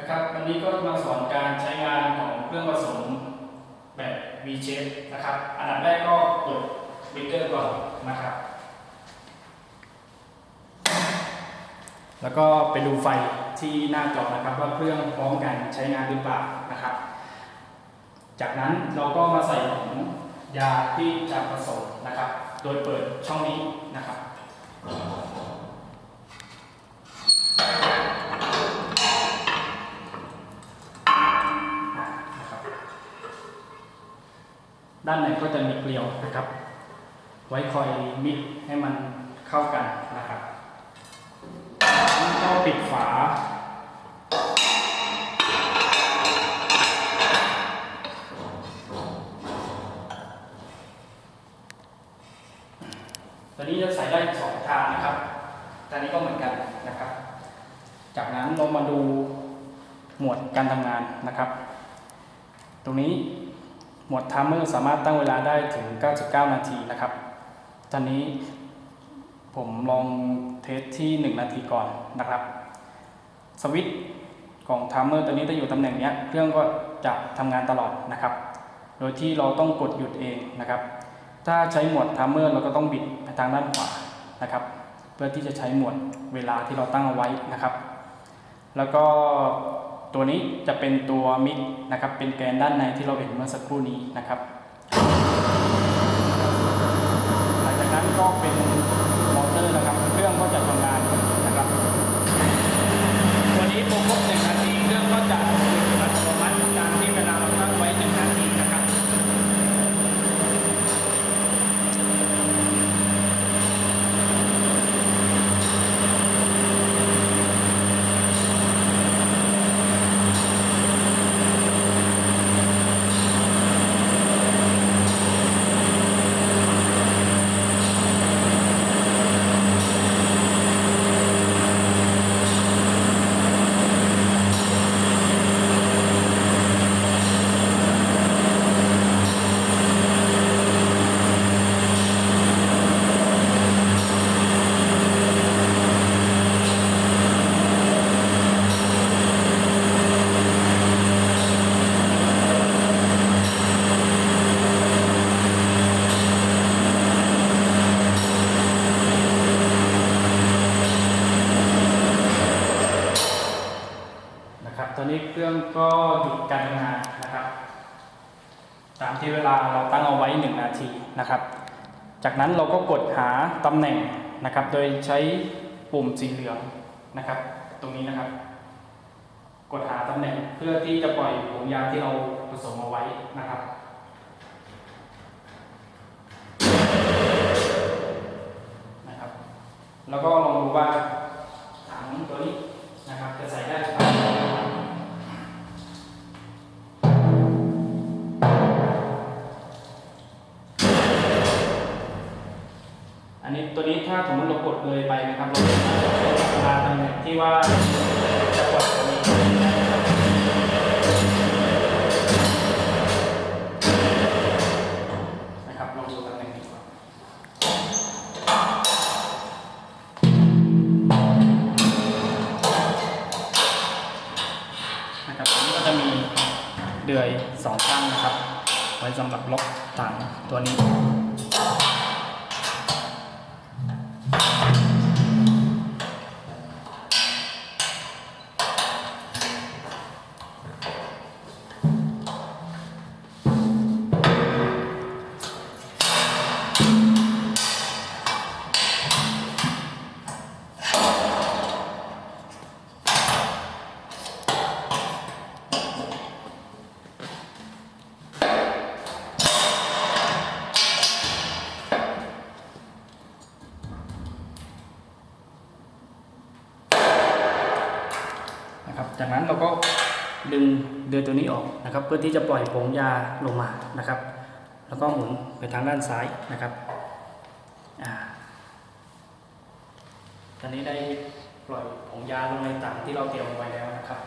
นะครับวันนี้ก็มาสอนการใช้งานของเครื่องผสมแบบ V shape นะครับ อันดับแรกก็กดเบรกเกอร์ก่อนนะครับ แล้วก็ไปดูไฟที่หน้าจอนะครับว่าเครื่องพร้อมกันใช้งานหรือเปล่านะครับ จากนั้นเราก็มาใส่ของยาที่จะผสมนะครับ โดยเปิดช่องนี้นะครับ ด้านในก็จะมีเกลียวนะครับ ไว้คอยมิกให้มันเข้ากันนะครับแล้วก็ปิดฝา ตัวนี้จะใส่ได้สองทางนะครับทางนี้ก็เหมือนกันนะครับ จากนั้นเรามาดูหมวดการทำงานนะครับ ตรงนี้ หมวด timer สามารถตั้งเวลาได้ถึง 99 นาทีนะครับตอนนี้ผมลองเทสที่ 1 นาทีก่อนนะครับสวิตช์ของ timer ตัวนี้จะอยู่ตำแหน่งนี้เครื่องก็จะทำงานตลอดนะครับ โดยที่เราต้องกดหยุดเองนะครับ ถ้าใช้หมวด timer เราก็ต้องบิดไปทางด้านขวานะครับ เพื่อที่จะใช้หมวดเวลาที่เราตั้งเอาไว้นะครับ แล้วก็ ตัวนี้จะเป็นตัวมิกนะครับเป็นแกนด้านในที่เราเห็นเมื่อสักครู่นี้นะครับ หลังจากนั้นก็เป็นมอเตอร์นะครับ เครื่องก็จะทำงานนะครับ ตัวนี้พอครบหนึ่งนาทีเครื่องก็จะหยุดอัตโนมัติตามที่เวลาเราตั้งไว้หนึ่งนาทีนะครับ นี้เครื่องก็หยุดการทำงานนะครับ ตามที่เวลาเราตั้งเอาไว้ 1 นาทีนะครับ จากนั้นเราก็กดหาตำแหน่งนะครับ โดยใช้ปุ่มสีเหลืองนะครับ ตรงนี้นะครับ กดหาตำแหน่งเพื่อที่จะปล่อยผงยาที่เราผสมเอาไว้นะครับนะครับ แล้วก็ลองดูว่า ตัวนี้ถ้าสมมติเรากดเลยไปนะครับเราจะมาตำแหน่งที่ว่าจะกดตัวนี้นะครับลองดูตำแหน่งนี้ก่อนะครับอันนี้ก็จะมีเดือยสองข้างนะครับ ไว้สำหรับล็อกถังตัวนี้ นะครับ จากนั้นเราก็ดึงเดือยตัวนี้ออกนะครับ เพื่อที่จะปล่อยผงยาลงมานะครับ แล้วก็หมุนไปทางด้านซ้ายนะครับอ่าตอนนี้ได้ปล่อยผงยาลงในต่างที่เราเตรียมไว้แล้วนะครับ